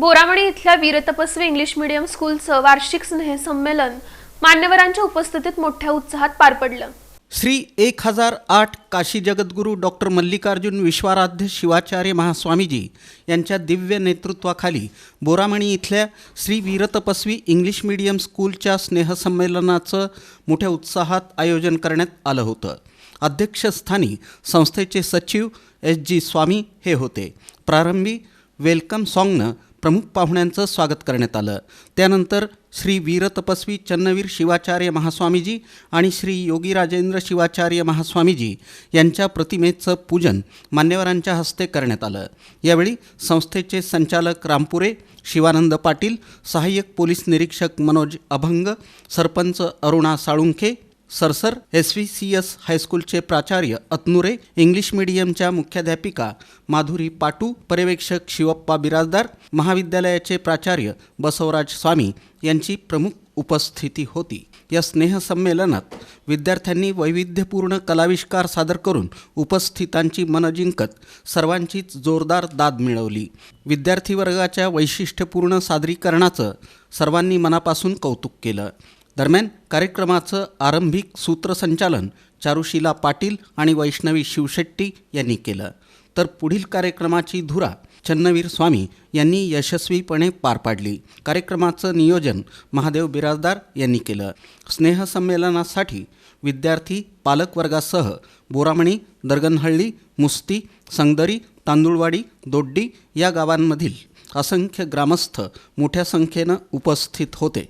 बोरामणी इथल्या वीरतपस्वी English medium स्कूलचं वार्षिक स्नेहसंमेलन मान्यवरांच्या उपस्थितीत मोठ्या उत्साहात पार पडलं. श्री एक हजार आठ काशी जगद्गुरू डॉक्टर मल्लिकार्जुन विश्वाराध्य शिवाचार्य महास्वामीजी यांच्या दिव्य नेतृत्वाखाली बोरामणी इथल्या श्री वीरतपस्वी इंग्लिश मीडियम स्कूलच्या स्नेहसंमेलनाचं मोठ्या उत्साहात आयोजन करण्यात आलं होतं. अध्यक्षस्थानी संस्थेचे सचिव एस जी स्वामी हे होते. प्रारंभी वेलकम सॉन्गनं प्रमुख पाहुण्यांचं स्वागत करण्यात आलं. त्यानंतर श्री वीरतपस्वी चन्नवीर शिवाचार्य महास्वामीजी आणि श्री योगी राजेंद्र शिवाचार्य महास्वामीजी यांच्या प्रतिमेचं पूजन मान्यवरांच्या हस्ते करण्यात आलं. यावेळी संस्थेचे संचालक रामपुरे शिवानंद पाटील सहाय्यक पोलीस निरीक्षक मनोज अभंग सरपंच अरुणा साळुंखे सरसर एस व्ही सी एस हायस्कूलचे प्राचार्य अतनुरे इंग्लिश मीडियमच्या मुख्याध्यापिका माधुरी पाटू पर्यवेक्षक शिवप्पा बिराजदार महाविद्यालयाचे प्राचार्य बसवराज स्वामी यांची प्रमुख उपस्थिती होती. या स्नेहसंमेलनात विद्यार्थ्यांनी वैविध्यपूर्ण कलाविष्कार सादर करून उपस्थितांची मनं जिंकत सर्वांचीच जोरदार दाद मिळवली. विद्यार्थी वर्गाच्या वैशिष्ट्यपूर्ण सादरीकरणाचं सर्वांनी मनापासून कौतुक केलं. दरम्यान कार्यक्रमाचं आरंभिक सूत्रसंचालन चारुशिला पाटील आणि वैष्णवी शिवशेट्टी यांनी केलं. तर पुढील कार्यक्रमाची धुरा चन्नवीर स्वामी यांनी यशस्वीपणे पार पाडली. कार्यक्रमाचं नियोजन महादेव बिराजदार यांनी केलं. स्नेहसंमेलनासाठी विद्यार्थी पालकवर्गासह बोरामणी दर्गनहळ्ळी मुस्ती संगदरी तांदुळवाडी दोड्डी या गावांमधील असंख्य ग्रामस्थ मोठ्या संख्येनं उपस्थित होते.